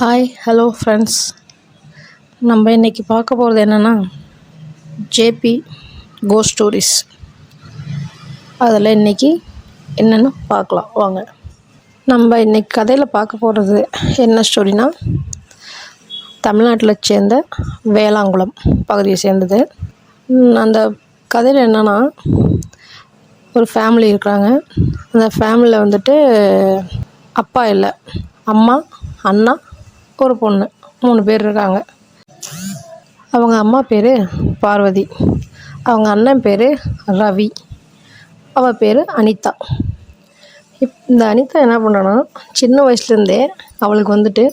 Hi hello friends நம்ம இன்றைக்கி பார்க்க போகிறது என்னென்னா ஜேபி கோ ஸ்டோரிஸ் அதில் இன்றைக்கி என்னென்னு பார்க்கலாம். வாங்க. நம்ம இன்றைக்கி கதையில் பார்க்க போகிறது என்ன ஸ்டோரினா தமிழ்நாட்டில் சேர்ந்த வேளாங்குளம் பகுதியை சேர்ந்தது. அந்த கதையில் என்னென்னா ஒரு ஃபேமிலி இருக்கிறாங்க. அந்த ஃபேமிலியில் வந்துட்டு அப்பா இல்லை அம்மா அண்ணா ஒரு பொண்ணு மூணு பேர் இருக்காங்க. அவங்க அம்மா பேர் பார்வதி. அவங்க அண்ணன் பேர் ரவி. அவள் பேர் அனிதா. இப் இந்த அனிதா என்ன பண்ணுறான்னா சின்ன வயசுலேருந்தே அவளுக்கு வந்துட்டு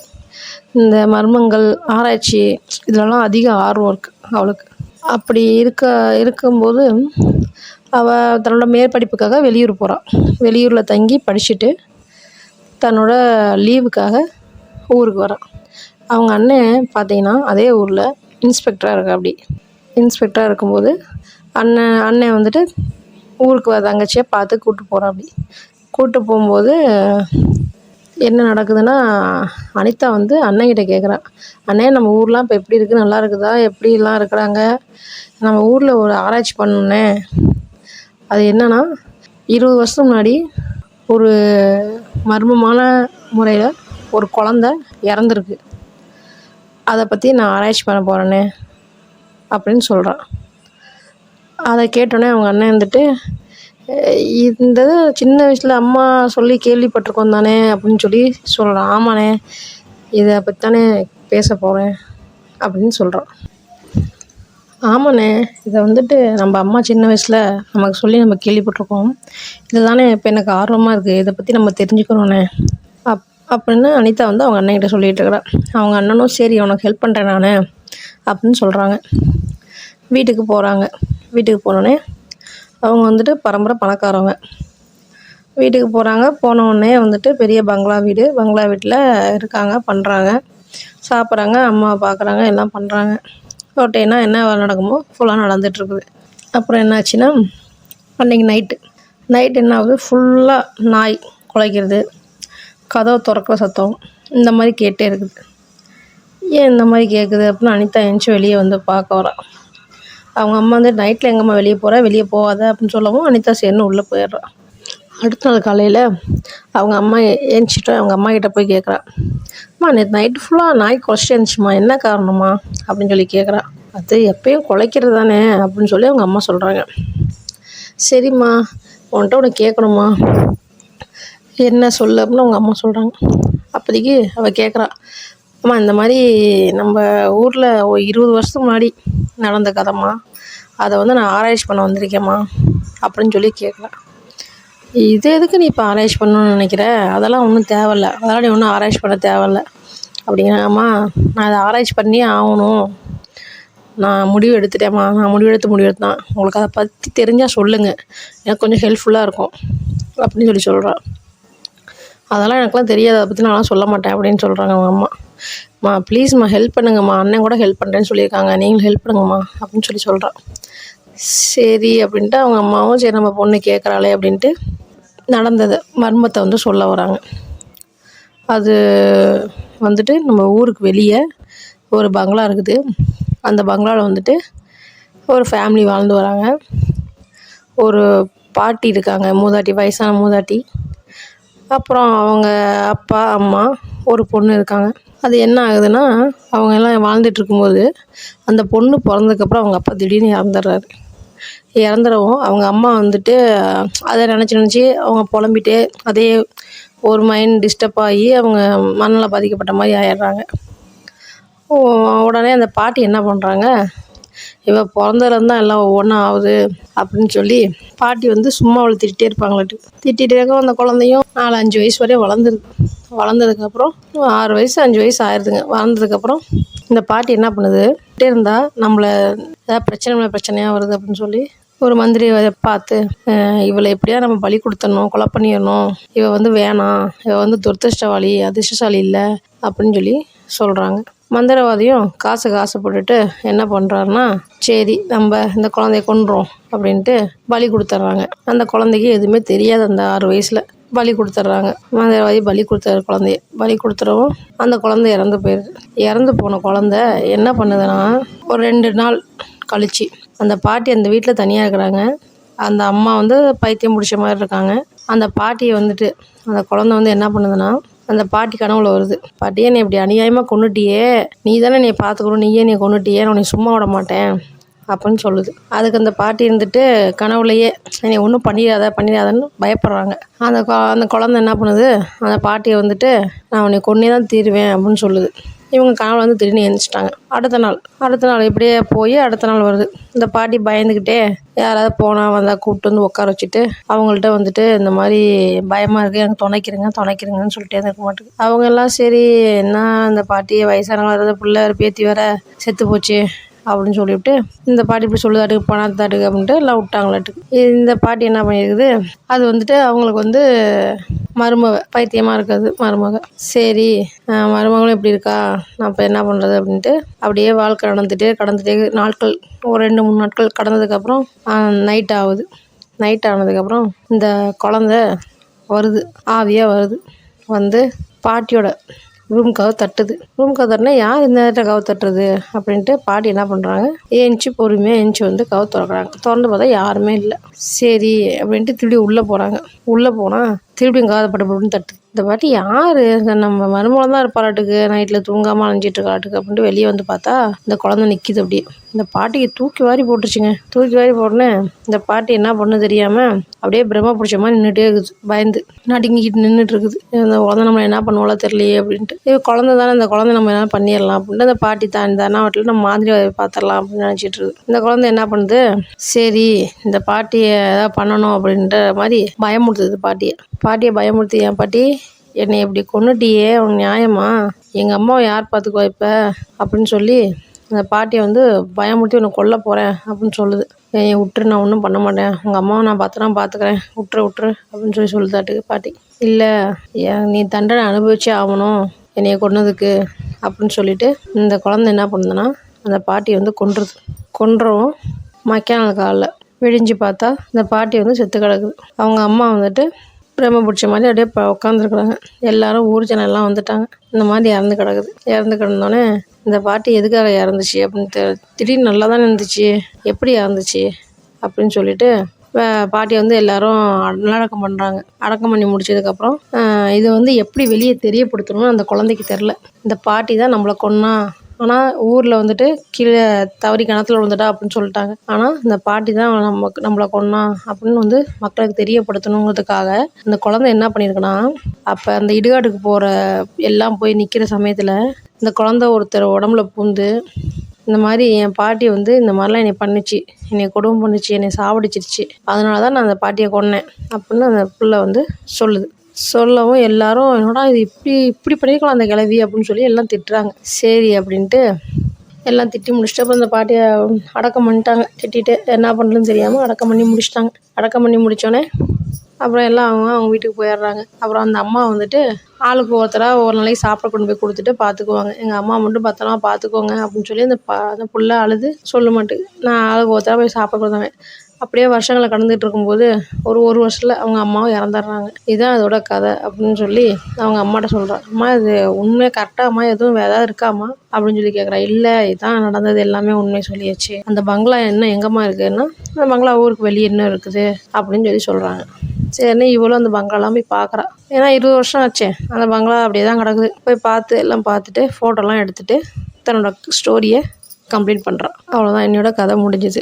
இந்த மர்மங்கள் ஆராய்ச்சி இதிலலாம் அதிக ஆர்வம் இருக்குது அவளுக்கு. அப்படி இருக்க இருக்கும்போது அவள் தன்னோட மேற்படிப்புக்காக வெளியூர் போகிறாள் வெளியூரில் தங்கி படிச்சுட்டு தன்னோட லீவுக்காக ஊருக்கு வரான் அவங்க அண்ணன் பார்த்தீங்கன்னா அதே ஊரில் இன்ஸ்பெக்டராக இருக்கா அப்படி இன்ஸ்பெக்டராக இருக்கும்போது அண்ணன் அண்ணன் வந்துட்டு ஊருக்கு வர தங்கச்சியை பார்த்து கூப்பிட்டு போகிறான் அப்படி கூப்பிட்டு போகும்போது என்ன நடக்குதுன்னா அனிதா வந்து அண்ணன்கிட்ட கேட்குறான் அண்ணே நம்ம ஊர்லாம் இப்போ எப்படி இருக்குது நல்லா இருக்குதா? எப்படிலாம் இருக்கிறாங்க? நம்ம ஊரில் ஒரு ஆராய்ச்சி பண்ணணுண்ணே அது என்னென்னா இருபது வருஷத்துக்கு முன்னாடி ஒரு மர்மமான முறையில் ஒரு குழந்த இறந்துருக்கு. அதை பற்றி நான் ஆராய்ச்சி பண்ண போகிறேனே அப்படின்னு சொல்கிறான் அதை கேட்டோன்னே அவங்க அண்ணன் வந்துட்டு இந்த இது சின்ன வயசில் அம்மா சொல்லி கேள்விப்பட்டிருக்கோம் தானே அப்படின்னு சொல்லி சொல்கிறான் ஆமாண்ணே இதை பற்றி தானே பேச போகிறேன் அப்படின்னு சொல்கிறான் ஆமாண்ணே இதை வந்துட்டு நம்ம அம்மா சின்ன வயசில் நமக்கு சொல்லி நம்ம கேள்விப்பட்டிருக்கோம். இது தானே இப்போ எனக்கு ஆர்வமாக இருக்குது இதை பற்றி நம்ம தெரிஞ்சுக்கணுண்ணே அப்படின்னு அனிதா வந்து அவங்க அண்ணன்கிட்ட சொல்லிகிட்டு இருக்கிறா அவங்க அண்ணனும் சரி உனக்கு ஹெல்ப் பண்ணுறேன் நான் அப்படின்னு சொல்கிறாங்க வீட்டுக்கு போகிறாங்க வீட்டுக்கு போனோடனே அவங்க வந்துட்டு பரம்பரை பணக்காரவங்க. வீட்டுக்கு போகிறாங்க போனவுடனே வந்துட்டு பெரிய பங்களா வீடு. பங்களா வீட்டில் இருக்காங்க பண்ணுறாங்க சாப்பிட்றாங்க அம்மா பார்க்குறாங்க எல்லாம் பண்ணுறாங்க ரொட்டீனாக என்ன வேலை நடக்குமோ ஃபுல்லாக நடந்துகிட்ருக்குது அப்புறம் என்னாச்சுன்னா அன்றைக்கி நைட்டு நைட் என்ன ஆகுது? ஃபுல்லாக நாய் குலைக்கிறது. கதவை திறக்கிற சத்தம் இந்த மாதிரி கேட்டே இருக்குது. ஏன் இந்த மாதிரி கேட்குது அப்படின்னு அனிதா எழுந்துச்சி வெளியே வந்து பார்க்க வரா. அவங்க அம்மா வந்து நைட்டில் எங்கம்மா வெளியே போகிறா வெளியே போகாத அப்படின்னு சொல்லவும் அனிதா சேர்ந்து உள்ளே போயிடுறா. அடுத்த நாள் காலையில் அவங்க அம்மா ஏஞ்சிட்டு அவங்க அம்மா கிட்டே போய் கேட்குறா அம்மா நேற்று நைட்டு ஃபுல்லாக நாய் குழச்சி இருந்துச்சுமா என்ன காரணமா அப்படின்னு சொல்லி கேட்குறா அது எப்பயும் குலைக்கிறது தானே அப்படின்னு சொல்லி அவங்க அம்மா சொல்கிறாங்க சரிம்மா உன்கிட்ட உன்னை கேட்கணுமா என்ன சொல்லு அப்படின்னு அவங்க அம்மா சொல்கிறாங்க அப்போதைக்கு அவள் கேட்குறா அம்மா இந்த மாதிரி நம்ம ஊரில் ஒரு இருபது வருஷத்துக்கு முன்னாடி நடந்த கதைம்மா. அதை வந்து நான் ஆராய்ச்சி பண்ண வந்திருக்கேம்மா அப்படின்னு சொல்லி கேட்குறா இது எதுக்கு நீ இப்போ ஆராய்ச்சி பண்ணணும்னு நினைக்கிற? அதெல்லாம் ஒன்றும் தேவையில்ல. அதெல்லாம் நீ ஒன்றும் ஆராய்ச்சி பண்ண தேவையில்ல. அப்படிங்கிறாங்கம்மா நான் அதை ஆராய்ச்சி பண்ணியே ஆகணும். நான் முடிவு எடுத்துட்டேம்மா. நான் முடிவு எடுத்து முடிவு உங்களுக்கு அதை பற்றி தெரிஞ்சால் சொல்லுங்கள் எனக்கு கொஞ்சம் ஹெல்ப்ஃபுல்லாக இருக்கும். அப்படின்னு சொல்லி சொல்கிறா அதெல்லாம் எனக்குலாம் தெரியாது. அதை பற்றி நான்லாம் சொல்ல மாட்டேன் அப்படின்னு சொல்கிறாங்க அவங்க அம்மா. ப்ளீஸ்மா ஹெல்ப் பண்ணுங்கம்மா. அண்ணன் கூட ஹெல்ப் பண்ணுறேன்னு சொல்லியிருக்காங்க. நீங்களும் ஹெல்ப் பண்ணுங்கம்மா அப்படின்னு சொல்லி சொல்கிறான் சரி அப்படின்ட்டு அவங்க அம்மாவும் சரி நம்ம பொண்ணு கேட்குறாளே அப்படின்ட்டு நடந்தது. மர்மத்தை வந்து சொல்ல வராங்க. அது வந்துட்டு நம்ம ஊருக்கு வெளியே ஒரு பங்களா இருக்குது. அந்த பங்களாவில் வந்துட்டு ஒரு ஃபேமிலி வாழ்ந்து வராங்க. ஒரு பாட்டி இருக்காங்க மூதாட்டி வயசான மூதாட்டி. அப்புறம் அவங்க அப்பா அம்மா ஒரு பொண்ணு இருக்காங்க. அது என்ன ஆகுதுன்னா அவங்க எல்லாம் வாழ்ந்துட்டு இருக்கும்போது அந்த பொண்ணு பிறந்ததுக்கப்புறம் அவங்க அப்பா திடீர்னு இறந்துடுறாரு. இறந்துடவும் அவங்க அம்மா வந்துட்டு அதை நினச்சி நினச்சி அவங்க புலம்பிட்டே அதே ஒரு மைண்ட் டிஸ்டர்ப் ஆகி அவங்க மனநல பாதிக்கப்பட்ட மாதிரி ஆயிடுறாங்க. உடனே அந்த பாட்டி என்ன பண்ணுறாங்க இவள் பிறந்ததுலேருந்து தான் எல்லாம் ஒவ்வொன்றா ஆகுது அப்படின்னு சொல்லி பாட்டி வந்து சும்மா அவளை திட்டிகிட்டே இருப்பாங்களாட்டு. திட்டிகிட்டே இருக்க அந்த குழந்தையும் நாலு அஞ்சு வயசு வரையும் வளர்ந்துருக்கு வளர்ந்ததுக்கப்புறம் ஆறு வயசு அஞ்சு வயசு ஆயிடுதுங்க வளர்ந்ததுக்கப்புறம் இந்த பாட்டி என்ன பண்ணுது? இருந்தால் நம்மளை ஏதாவது பிரச்சனை மேலே பிரச்சனையாக வருது அப்படின்னு சொல்லி ஒரு மந்திரி பார்த்து இவளை எப்படியா நம்ம பலி கொடுத்தணும் கொலை பண்ணிடணும் இவள் வந்து வேணாம் இவள் வந்து துரதிருஷ்டவாளி அதிர்ஷ்டசாலி இல்லை அப்படின்னு சொல்லி சொல்கிறாங்க மந்திரவாதியும் காசு காசு போட்டுட்டு என்ன பண்ணுறாருன்னா சரி நம்ம இந்த குழந்தைய கொண்டுறோம் அப்படின்ட்டு பலி கொடுத்துட்றாங்க. அந்த குழந்தைக்கு எதுவுமே தெரியாது அந்த ஆறு வயசில். பலி கொடுத்துட்றாங்க. மந்திரவாதி பலி கொடுத்தாரு குழந்தைய. பலி கொடுத்துறவும் அந்த குழந்தை இறந்து போயிடுது. இறந்து போன குழந்த என்ன பண்ணுதுன்னா ஒரு ரெண்டு நாள் கழிச்சு அந்த பாட்டி அந்த வீட்டில் தனியாக இருக்கிறாங்க. அந்த அம்மா வந்து பைத்தியம் பிடிச்ச மாதிரி இருக்காங்க. அந்த பாட்டியை வந்துட்டு அந்த குழந்த வந்து என்ன பண்ணுதுன்னா அந்த பாட்டி கனவுல வருது. பாட்டியே நீ இப்படி அநியாயமாக கொண்டுட்டியே நீ தானே நீ பார்த்துக்கணும். நீயே நீ கொண்டுட்டியே நான் உன்னை சும்மா விட மாட்டேன். அப்படின்னு சொல்லுது. அதுக்கு அந்த பாட்டி இருந்துட்டு கனவுலையே நீ ஒன்றும் பண்ணிடாத பண்ணிடாதன்னு பயப்படுறாங்க. அந்த கொ அந்த குழந்த என்ன பண்ணுது? அந்த பாட்டியை வந்துட்டு நான் உன்னை கொன்னே தான் தீருவேன் அப்படின்னு சொல்லுது. இவங்க கனவுல வந்து திடீர்னு எழுந்திரிச்சிட்டாங்க அடுத்த நாள் அடுத்த நாள் இப்படியே போய் அடுத்த நாள் வருது. இந்த பாட்டி பயந்துக்கிட்டே யாராவது போனால் வந்தால் கூப்பிட்டு வந்து உட்கார வச்சுட்டு அவங்கள்ட்ட வந்துட்டு இந்த மாதிரி பயமாக இருக்குது எனக்கு துணைக்கிறங்க துணைக்கிறங்கன்னு சொல்லிட்டே இருக்க மாட்டேங்குது அவங்க எல்லாம் சரி என்ன இந்த பாட்டி வயசானவங்க வர்றது பிள்ளை பேத்தி வேற செத்து போச்சு. அப்படின்னு சொல்லிவிட்டு இந்த பாட்டி இப்படி சொல்லுதாட்டுக்கு பணத்தாட்டுக்கு அப்படின்ட்டு எல்லாம் விட்டாங்களாட்டுக்கு. இந்த பாட்டி என்ன பண்ணியிருக்குது அது வந்துட்டு அவங்களுக்கு வந்து மருமக பைத்தியமாக இருக்காது மருமக. சரி மருமகளும் இப்படி இருக்கா நான் இப்போ என்ன பண்ணுறது அப்படின்ட்டு அப்படியே வாழ்க்கை நடந்துகிட்டே கடந்துட்டே நாட்கள் ஒரு ரெண்டு மூணு நாட்கள் கடந்ததுக்கப்புறம் நைட் ஆகுது. நைட் ஆனதுக்கப்புறம் இந்த குழந்த வருது ஆவியாக வருது. வந்து பாட்டியோட ரூம் கதவு தட்டுது. ரூம் கதவு தட்டினா யார் இந்த நேரத்தில் கதவு தட்டுறது அப்படின்ட்டு பாட்டி என்ன பண்ணுறாங்க ஏஞ்சி பொறுமையாக ஏஞ்சி வந்து கதவு திறக்குறாங்க. திறந்து பார்த்தா யாருமே இல்லை. சரி அப்படின்ட்டு திருப்பி உள்ளே போகிறாங்க உள்ளே போனால் திருப்பியும் காதை பட்டு பட்டுன்னு தட்டு இந்த பாட்டி யார்? நம்ம மருமகம் தான் இருப்பாளாட்டுக்கு நைட்டில் தூங்காமல் அணிஞ்சிட்டு இருக்காட்டுக்கு அப்படின்ட்டு வெளியே வந்து பார்த்தா இந்த குழந்தை நிற்கிது அப்படியே. இந்த பாட்டிக்கு தூக்கி வாரி போட்டுருச்சுங்க. தூக்கி வாரி போடனே இந்த பாட்டி என்ன பண்ணு தெரியாமல் அப்படியே பிரம்ம பிடிச்ச மாதிரி நின்றுட்டே இருக்குது. பயந்து நடுங்கிக்கிட்டு நின்றுட்டு இருக்குது. இந்த குழந்தை நம்ம என்ன பண்ணுவோல தெரியலையே அப்படின்ட்டு. இது குழந்தை தானே இந்த குழந்தை நம்ம என்ன பண்ணிடலாம் அப்படின்ட்டு அந்த பாட்டி தான் இந்த அண்ணாவட்டில் நம்ம மாதிரி பார்த்துடலாம் அப்படின்னு நினச்சிட்டு இருக்குது. இந்த குழந்தை என்ன பண்ணுது? சரி இந்த பாட்டியை ஏதாவது பண்ணணும் அப்படின்ற மாதிரி பயமுடுத்துது பாட்டியை. பாட்டியை பயமுறுத்தி என் பாட்டி என்னை இப்படி கொன்னுட்டியே உன் நியாயமா? எங்கள் அம்மாவை யார் பார்த்துக்குவா இப்போ? அப்படின்னு சொல்லி அந்த பாட்டியை வந்து பயமுறுத்தி உன்னை கொல்ல போகிறேன் அப்படின்னு சொல்லுது. என்னை விட்டுரு நான் ஒன்றும் பண்ண மாட்டேன். உங்கள் அம்மாவை நான் பார்த்துனா பார்த்துக்கிறேன். விட்டுரு விட்டுரு அப்படின்னு சொல்லி சொல்லுதாட்டுக்கு பாட்டி. இல்லை ஏன் நீ தண்டனை அனுபவிச்சே ஆகணும் என்னைய கொன்னதுக்கு அப்படின்னு சொல்லிட்டு இந்த குழந்தை என்ன பண்ணுதுன்னா அந்த பாட்டியை வந்து கொன்றுது. கொன்றவும் மக்கானால் காலில் விடிஞ்சு பார்த்தா இந்த பாட்டி வந்து செத்து கிடக்குது. அவங்க அம்மா வந்துட்டு பிரம்ம பிடிச்ச மாதிரி அப்படியே இப்போ உட்காந்துருக்குறாங்க எல்லாரும் ஊர் ஜனம் எல்லாம் வந்துட்டாங்க. இந்த மாதிரி இறந்து கிடக்குது. இறந்து கிடந்தோடனே இந்த பாட்டி எதுக்காக இறந்துச்சு அப்படின்னு தெ திடீர்னு நல்லா தானே இருந்துச்சு. எப்படி இறந்துச்சு அப்படின்னு சொல்லிட்டு பாட்டியை வந்து எல்லாரும் நல்லடக்கம் பண்ணுறாங்க அடக்கம் பண்ணி முடிச்சதுக்கப்புறம் இதை வந்து எப்படி வெளியே தெரியப்படுத்தணும்னு அந்த குழந்தைக்கு தெரில இந்த பாட்டி தான் நம்மளை கொன்னா. ஆனால் ஊரில் வந்துட்டு கீழே தவறி கிணத்துல விழுந்துட்டா அப்படின்னு சொல்லிட்டாங்க. ஆனால் இந்த பாட்டி தான் நமக்கு நம்மளை கொன்னா அப்படின்னு வந்து மக்களுக்கு தெரியப்படுத்தணுங்கிறதுக்காக அந்த குழந்தை என்ன பண்ணியிருக்குன்னா அப்போ அந்த இடுகாட்டுக்கு போகிற எல்லாம் போய் நிற்கிற சமயத்தில் இந்த குழந்தை ஒருத்தர் உடம்புல பூந்து இந்த மாதிரி என் பாட்டி வந்து இந்த மாதிரிலாம் என்னை பண்ணுச்சு. என்னை கொடுமை பண்ணுச்சு என்னை சாவடிச்சிருச்சு. அதனால தான் நான் அந்த பாட்டியை கொன்னேன் அப்படின்னு அந்த பிள்ளை வந்து சொல்லுது. சொல்லவும் எல்லாரும் என்னடா இது இப்படி இப்படி பண்ணியிருக்கலாம் அந்த கிளவி அப்படின்னு சொல்லி எல்லாம் திட்டுறாங்க. சரி அப்படின்ட்டு எல்லாம் திட்டி முடிச்சுட்டு அப்புறம் இந்த பாட்டியை அடக்கம் பண்ணிட்டாங்க. திட்டிட்டு என்ன பண்ணுறதுன்னு தெரியாமல் அடக்கம் பண்ணி முடிச்சிட்டாங்க. அடக்கம் பண்ணி முடித்தோடனே அப்புறம் எல்லாம் அவங்க அவங்க வீட்டுக்கு போயிடுறாங்க. அப்புறம் அந்த அம்மா வந்துட்டு ஆளுக்கு ஒருத்தராக ஒரு நாளைக்கு சாப்பாடு கொண்டு போய் கொடுத்துட்டு பார்த்துக்குவாங்க. எங்கள் அம்மா மட்டும் பத்திரமா பார்த்துக்கோங்க அப்படின்னு சொல்லி அந்த பா அந்த புள்ள அழுது சொல்ல மாட்டேங்குது நான் ஆளுக்கு ஒருத்தராக போய் சாப்பிட கொடுத்தாங்க அப்படியே வருஷங்களை கடந்துட்டு இருக்கும்போது ஒரு ஒரு வருஷத்தில் அவங்க அம்மாவும் இறந்துடுறாங்க. இதுதான் அதோட கதை அப்படின்னு சொல்லி அவங்க அம்மாட்ட சொல்கிறான் அம்மா இது உண்மை கரெக்டாகம்மா எதுவும் ஏதாவது இருக்காம்மா? அப்படின்னு சொல்லி கேட்குறா இல்லை இதான் நடந்தது எல்லாமே உண்மை சொல்லியாச்சு. அந்த பங்களா என்ன எங்கம்மா இருக்குன்னா அந்த பங்களா ஊருக்கு வெளியே என்ன இருக்குது அப்படின்னு சொல்லி சொல்கிறாங்க சரின்னு இவளும் அந்த பங்களாலாம் போய் பார்க்குறா ஏன்னா இருபது வருஷம் ஆச்சே. அந்த பங்களா அப்படியே தான் கிடக்குது. போய் பார்த்து எல்லாம் பார்த்துட்டு ஃபோட்டோலாம் எடுத்துகிட்டு தன்னோட ஸ்டோரியை கம்ப்ளீட் பண்ணுறான் அவ்வளோதான் என்னோட கதை முடிஞ்சுது.